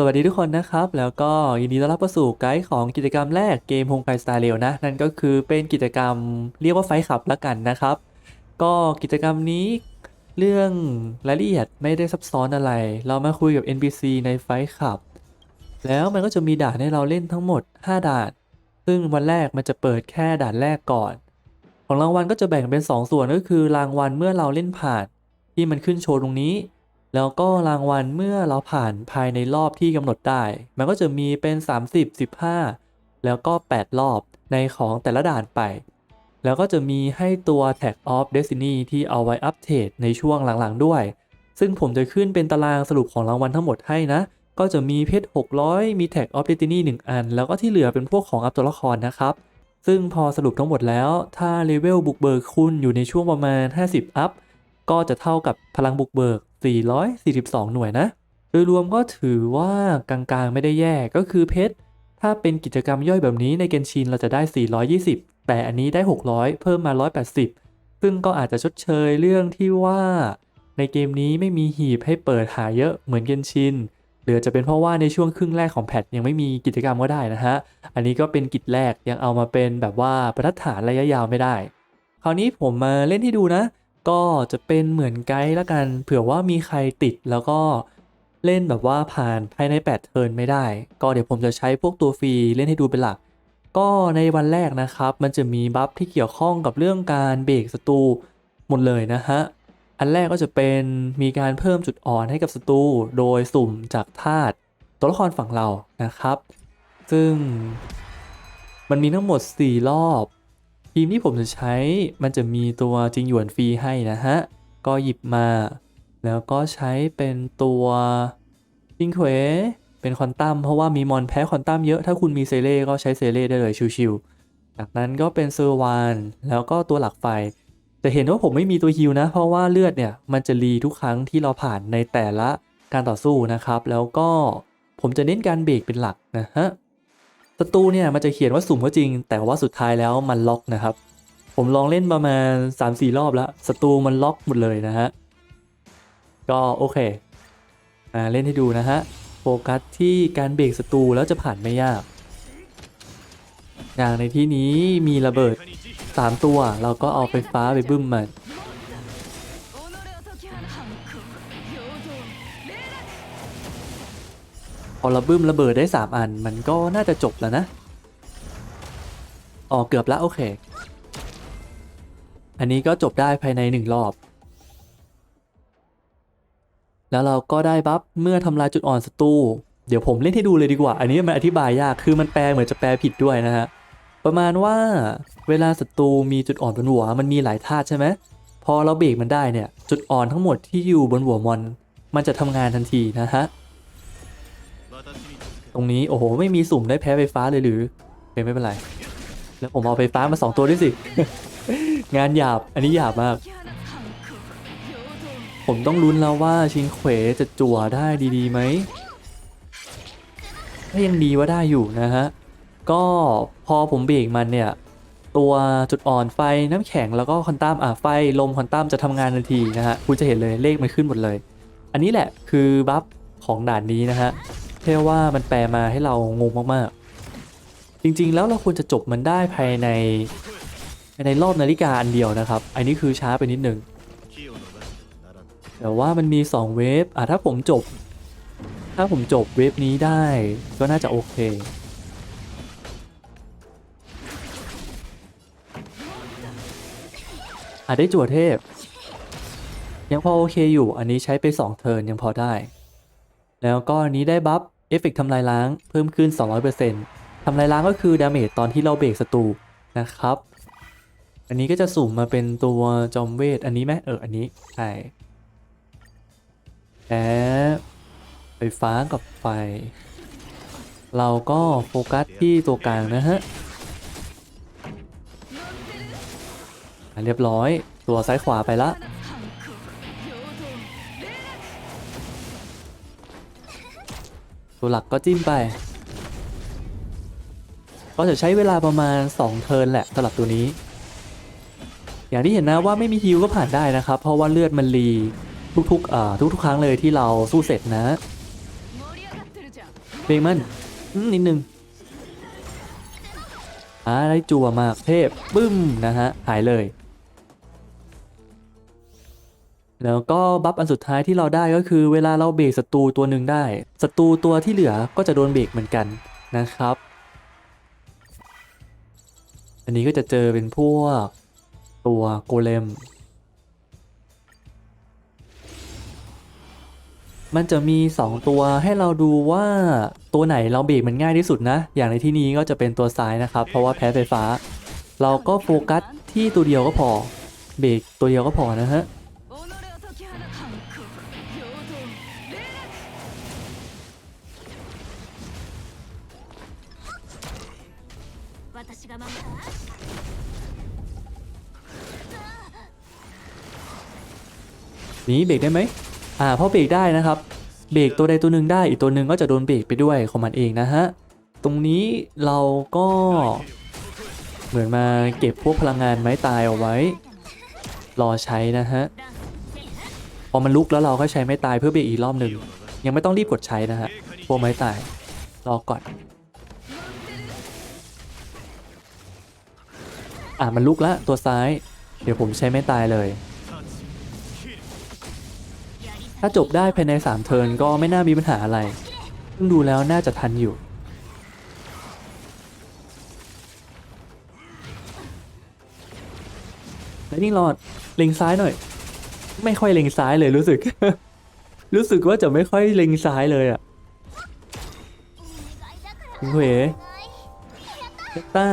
สวัสดีทุกคนนะครับ แล้วก็ยินดีต้อนรับเข้าสู่ไกด์ของกิจกรรมแรกเกมฮมไกสไตล์เร็วนะ นั่นก็คือเป็นกิจกรรมเรียกว่าไฟขับละกันนะครับ ก็กิจกรรมนี้เรื่องรายละเอียดไม่ได้ซับซ้อนอะไร เรามาคุยกับ NPC ในไฟขับ แล้วมันก็จะมีด่านให้เราเล่นทั้งหมด 5 ด่าน ซึ่งวันแรกมันจะเปิดแค่ด่านแรกก่อน ของรางวัลก็จะแบ่งเป็น 2 ส่วนก็คือรางวัลเมื่อเราเล่นผ่านที่มันขึ้นโชว์ตรงนี้ แล้วก็รางวัลเมื่อเราผ่านภายในรอบที่กำหนดได้ มันก็จะมีเป็น 30 15 แล้วก็ 8 รอบในของแต่ละด่านไป แล้วก็จะมีให้ตัว Tag of Destiny ที่เอาไว้อัปเดตในช่วงหลังๆด้วย ซึ่งผมจะขึ้นเป็นตารางสรุปของรางวัลทั้งหมดให้นะ ก็จะมีเพชร 600 มี Tag of Destiny 1 อัน แล้วก็ที่เหลือเป็นพวกของอัพตัวละครนะครับ ซึ่งพอสรุปทั้งหมดแล้ว ถ้าเลเวลบุกเบิกคุณอยู่ในช่วงประมาณ 50 อัพ ก็จะเท่ากับพลังบุกเบิก 442 หน่วยนะ โดยรวมก็ถือว่ากลางๆไม่ได้แย่ก็คือเพชร ถ้าเป็นกิจกรรมย่อยแบบนี้ในเกนชินเราจะได้ 420 แต่อันนี้ได้ 600 เพิ่มมา 180 ซึ่งก็อาจจะชดเชยเรื่องที่ว่าในเกมนี้ไม่มีหีบให้เปิดหาเยอะเหมือนเกนชินหรือจะเป็นเพราะว่าในช่วงครึ่งแรกของแพทยังไม่มีกิจกรรมก็ได้นะฮะ อันนี้ก็เป็นกิจแรกยังเอามาเป็นแบบว่าบรรทัดฐานระยะยาวไม่ได้ คราวนี้ผมมาเล่นให้ดูนะ ก็จะเป็นเหมือนไกด์ละกัน เผื่อว่ามีใครติดแล้วก็เล่นแบบว่าผ่านภายใน 8 เทิร์นไม่ได้ ก็เดี๋ยวผมจะใช้พวกตัวฟรีเล่นให้ดูเป็นหลัก ก็ในวันแรกนะครับ มันจะมีบัฟที่เกี่ยวข้องกับเรื่องการเบรกศัตรูหมดเลยนะฮะ อันแรกก็จะเป็นมีการเพิ่มจุดอ่อนให้กับศัตรูโดยสุ่มจากธาตุตัวละครฝั่งเรานะครับ ซึ่งมันมีทั้งหมด 4 รอบ ทีมที่ผมจะใช้มันจะมีตัวจริงหยวนฟรีให้นะฮะ ก็หยิบมา แล้วก็ใช้เป็นตัวจิงเควเป็นควอนตัมเพราะว่ามีมอนแพ้ควอนตัมเยอะถ้าคุณมีเซเล่ก็ใช้เซเล่ได้เลยชิวๆจากนั้นก็เป็นเซอร์วานแล้วก็ตัวหลักไฟจะเห็นว่าผมไม่มีตัวฮิวนะ เพราะว่าเลือดเนี่ยมันจะรีทุกครั้งที่เราผ่านในแต่ละการต่อสู้นะครับ แล้วก็ผมจะเน้นการเบรกเป็นหลักนะฮะ ศัตรูเนี่ยมันจะเขียนว่าสุ่มก็จริง แต่ว่าสุดท้ายแล้วมันล็อกนะครับ ผมลองเล่นประมาณ 3-4 รอบแล้วศัตรูมันล็อกหมดเลยนะฮะ ก็โอเคอ่าเล่นให้ดูนะฮะ โฟกัสที่การเบรกศัตรูแล้วจะผ่านไม่ยากอย่างในที่นี้มีระเบิด 3 ตัว เราก็เอาไฟฟ้าไปบึ้มมัน พอเราบึ้มระเบิดได้ 3 อัน มันก็น่าจะจบแล้วนะ อ๋อเกือบแล้วโอเค อันนี้ก็จบได้ภายใน 1 รอบ แล้วเราก็ได้บัฟเมื่อทำลายจุดอ่อนศัตรู เดี๋ยวผมเล่นให้ดูเลยดีกว่า อันนี้มันอธิบายยาก คือมันแปลเหมือนจะแปลผิดด้วยนะฮะ ประมาณว่าเวลาศัตรูมีจุดอ่อนบนหัว มันมีหลายธาตุใช่ไหม พอเราเบรกมันได้เนี่ย จุดอ่อนทั้งหมดที่อยู่บนหัวมอน มันจะทำงานทันทีนะฮะ รงนี้โอ้โหไม่มีสุ่มได้แพ้ไฟฟ้าเลยหรือเป็นไม่เป็นไร แล้วผมเอาไฟฟ้ามาสองตัวด้วยสิ งานหยาบอันนี้หยาบมาก ผมต้องลุ้นแล้วว่าชิงเขวจะจั่วได้ดีๆไหมถ้ายังดีว่าได้อยู่นะฮะ ก็พอผมเบรกมันเนี่ย ตัวจุดอ่อนไฟน้ำแข็งแล้วก็คอนตัมอะไฟลมคอนตัมจะทำงานทันทีนะฮะคุณจะเห็นเลยเลขมันขึ้นหมดเลย อันนี้แหละคือบัฟของด่านนี้นะฮะ แค่ว่ามันแปลมาให้เรางงมากๆ จริงๆ แล้วเราควรจะจบมันได้ภายในภายในรอบนาฬิกาอันเดียวนะครับ อันนี้คือช้าไปนิดนึง แต่ว่ามันมี 2 เวฟอะถ้าผมจบ ถ้าผมจบเวฟนี้ได้ก็น่าจะโอเคอะได้จั่วเทพ ยังพอโอเคอยู่อันนี้ใช้ไป 2 เทิร์นยังพอได้ แล้วก็อันนี้ได้บัฟเอฟเฟกทำลายล้างเพิ่มขึ้น 200%ทำลายล้างก็คือดาเมจตอนที่เราเบรกศัตรูนะครับ อันนี้ก็จะสุ่มมาเป็นตัวจอมเวท อันนี้ไหมเออ อันนี้ ใช่แอไฟฟ้ากับไฟ เราก็โฟกัสที่ตัวกลางนะฮะเรียบร้อยตัวซ้ายขวาไปละ ตัวหลักก็จิ้มไป ก็จะใช้เวลาประมาณ 2 เทิร์นแหละสำหรับตัวนี้ อย่างที่เห็นนะว่าไม่มีฮิวก็ผ่านได้นะครับ เพราะว่าเลือดมันรีทุกๆอ่าทุกๆ ครั้งเลยที่เราสู้เสร็จนะเบงมันนิดนึงอ่าได้จั่วมากเทพบึ้มนะฮะหายเลย แล้วก็บัฟอันสุดท้ายที่เราได้ก็คือเวลาเราเบรกศัตรูตัวหนึ่งได้ศัตรูตัวที่เหลือก็จะโดนเบรกเหมือนกันนะครับ อันนี้ก็จะเจอเป็นพวกตัวโกเลม มันจะมี 2 ตัวให้เราดูว่าตัวไหนเราเบรกมันง่ายที่สุดนะ อย่างในที่นี้ก็จะเป็นตัวซ้ายนะครับ เพราะว่าแพ้ไฟฟ้า เราก็โฟกัสที่ตัวเดียวก็พอ เบรกตัวเดียวก็พอนะฮะ นี้เบรกได้ไหมอ่าพอเบรกได้นะครับ เบรกตัวใดตัวหนึ่งได้อีกตัวหนึ่งก็จะโดนเบรกไปด้วยของมันเองนะฮะ ตรงนี้เราก็ เหมือนมาเก็บพวกพลังงานไม้ตายเอาไว้ รอใช้นะฮะ พอมันลุกแล้วเราก็ใช้ไม้ตายเพื่อเบรกอีกรอบหนึ่งยังไม่ต้องรีบกดใช้นะฮะพวกไม้ตายรอก่อนอะมันลุกแล้วตัวซ้าย เดี๋ยวผมใช้ไม้ตายเลย ถ้าจบได้ภายใน 3 เทิร์นก็ไม่น่ามีปัญหาอะไร ซึ่งดูแล้วน่าจะทันอยู่ แล้วนี่รอดเล็งซ้ายหน่อย ไม่ค่อยเล็งซ้ายเลยรู้สึก รู้สึกว่าจะไม่ค่อยเล็งซ้ายเลยอะคุณเหวเจตต้า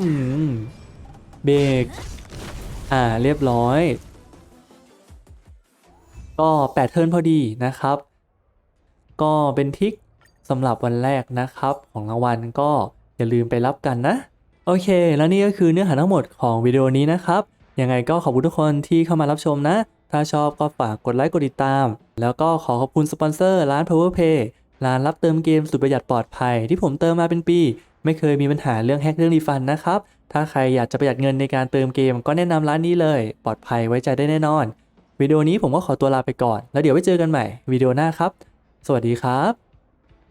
อืม เบรกอ่า เรียบร้อย ก็8เทิร์นพอดีนะครับ ก็เป็นทิกสำหรับวันแรกนะครับ ของรางวัลก็อย่าลืมไปรับกันนะ โอเค แล้วนี่ก็คือเนื้อหาทั้งหมดของวิดีโอนี้นะครับ ยังไงก็ขอบคุณทุกคนที่เข้ามารับชมนะ ถ้าชอบก็ฝากกดไลค์กดติดตาม แล้วก็ขอขอบคุณสปอนเซอร์ร้าน PowerPay ร้านรับเติมเกมสุดประหยัดปลอดภัย ที่ผมเติมมาเป็นปี ไม่เคยมีปัญหาเรื่องแฮกเรื่องรีฟันนะครับถ้าใครอยากจะประหยัดเงินในการเติมเกมก็แนะนำร้านนี้เลย ปลอดภัยไว้ใจได้แน่นอน วิดีโอนี้ผมก็ขอตัวลาไปก่อน แล้วเดี๋ยวไว้เจอกันใหม่วิดีโอหน้าครับ สวัสดีครับ